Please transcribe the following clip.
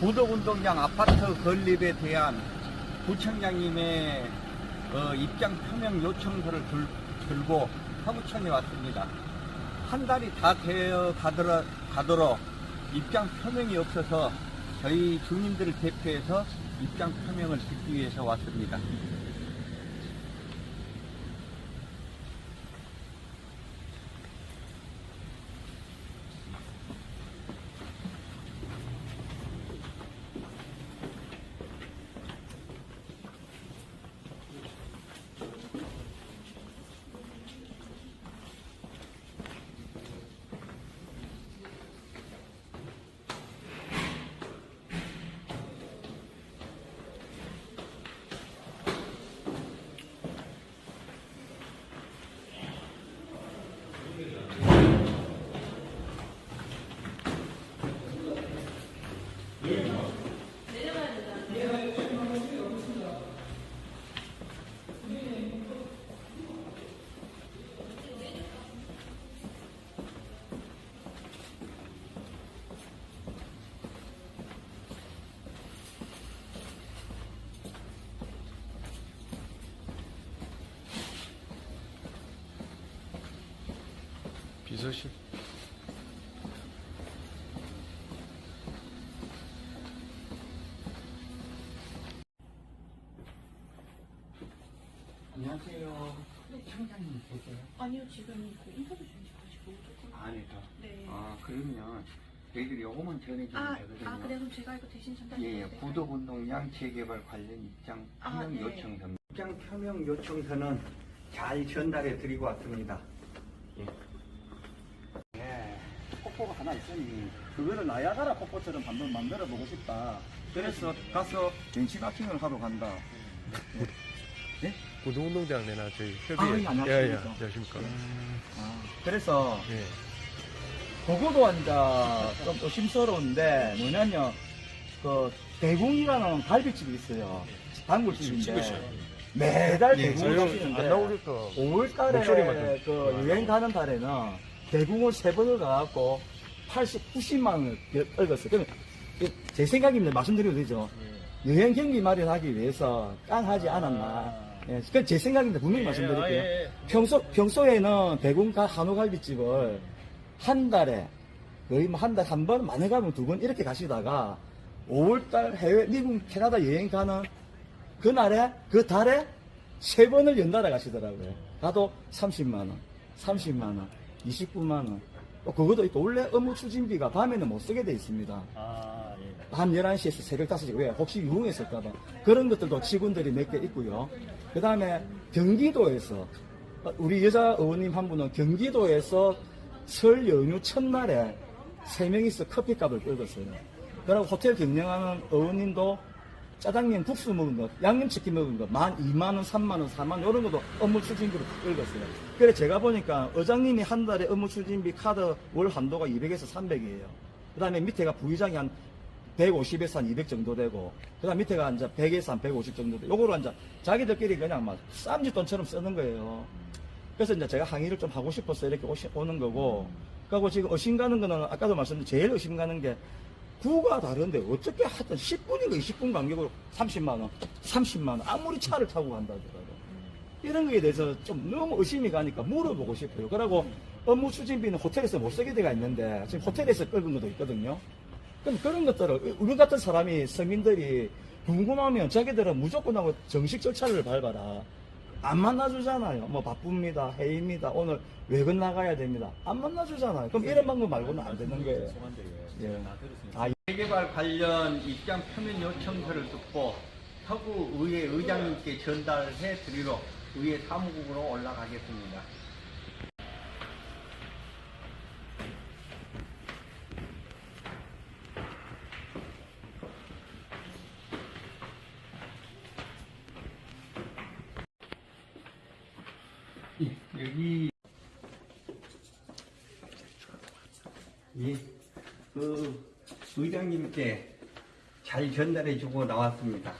부덕운동장 아파트 건립에 대한 구청장님의 어, 입장 표명 요청서를 들, 들고 사무청에 왔습니다. 한 달이 다 되어 가더라, 가도록 입장 표명이 없어서 저희 주민들을 대표해서 입장 표명을 듣기 위해서 왔습니다. 비서실. 안녕하세요. 청장님 계세요? 아니요 지금 그 인터뷰 중이셔가지고 조금 안에서. 네. 아, 그러면 저희들이 요거만 전해주면 아, 되거든요. 아 그래 그럼 제가 이거 대신 예, 전달드릴게요. 예, 구도운동량 재개발 관련 입장 아, 표명 네. 요청서. 입장 표명 요청서는 잘 전달해 드리고 왔습니다. 예. 예, 폭포가 하나 있으니 그거를 나야가라 폭포처럼 한번 만들어 보고 싶다. 그래서 가서 벤치마킹을 하러 간다. 고등운동장 내나 저희 아, 협의회. 예, 안녕하십니까. 예, 예, 안녕하십니까. 아, 그래서 예. 그거도 이제 좀 의심스러운데 뭐냐면 그 대궁이라는 갈비집이 있어요. 단골집인데. 매달 예, 대궁을 가시는데 안 나오니까. 5월달에 목소리만 좀- 그 유행 가는 달에는 대궁을 세 번을 가갖고 80, 90만 원을 떨궜어요. 그러면 제 생각입니다. 말씀드려도 되죠. 여행 경비 마련하기 위해서 깡하지 않았나. 예, 그건 제 생각인데 분명히 말씀드릴게요. 평소, 평소에는 대궁 가- 한우갈비집을 한 달에 거의 뭐한달 한 번, 많이 가면 두 번 이렇게 가시다가 5월달 해외, 미국, 캐나다 여행 가는 그날에, 그 달에 세 번을 연달아 가시더라고요. 가도 30만 원, 30만 원, 29만 원. 또 그것도 있고, 원래 업무 추진비가 밤에는 못 쓰게 돼 있습니다. 밤 11시에서 새벽 5시, 왜? 혹시 유흥했을까봐. 그런 것들도 직원들이 몇 개 있고요. 그 다음에 경기도에서, 어, 우리 여자 의원님 한 분은 경기도에서 설 연휴 첫날에 세 명이서 커피값을 끌었어요. 그리고 호텔 경영하는 의원님도 짜장면 국수 먹은 거, 양념치킨 먹은 거, 만 2만 원, 3만 원, 4만 원, 이런 것도 업무 추진비로 끌었어요. 그래 제가 보니까 의장님이 한 달에 업무 추진비 카드 월 한도가 200에서 300이에요. 그 다음에 밑에가 부의장이 한 150에서 한 200 정도 되고, 그 다음 밑에가 이제 100에서 한 150 정도 되고, 요거로 이제 자기들끼리 그냥 막 쌈짓돈처럼 쓰는 거예요. 그래서 이제 제가 항의를 좀 하고 싶어서 이렇게 오시, 오는 거고, 그리고 지금 의심 가는 거는 아까도 말씀드린 제일 의심 가는 게 구가 다른데 어떻게 하여튼 10분인가 20분 간격으로 30만원, 30만원, 아무리 차를 타고 간다 하더라도. 이런 거에 대해서 좀 너무 의심이 가니까 물어보고 싶어요. 그리고 업무 추진비는 호텔에서 못 쓰게 돼가 있는데 지금 호텔에서 끌은 것도 있거든요. 그럼 그런 것들을 우리 같은 사람이 서민들이 궁금하면 자기들은 무조건 하고 정식 절차를 밟아라. 안 만나주잖아요. 뭐 바쁩니다. 회의입니다. 오늘 외근 나가야 됩니다. 안 만나주잖아요. 그럼 이런 방법 말고는 안 되는 거예요. 예. 아, 재개발 관련 입장 표명 요청서를 듣고 서구 의회 의장님께 전달해 드리러 의회 사무국으로 올라가겠습니다. 여기 예, 그 의장님께 잘 전달해 주고 나왔습니다.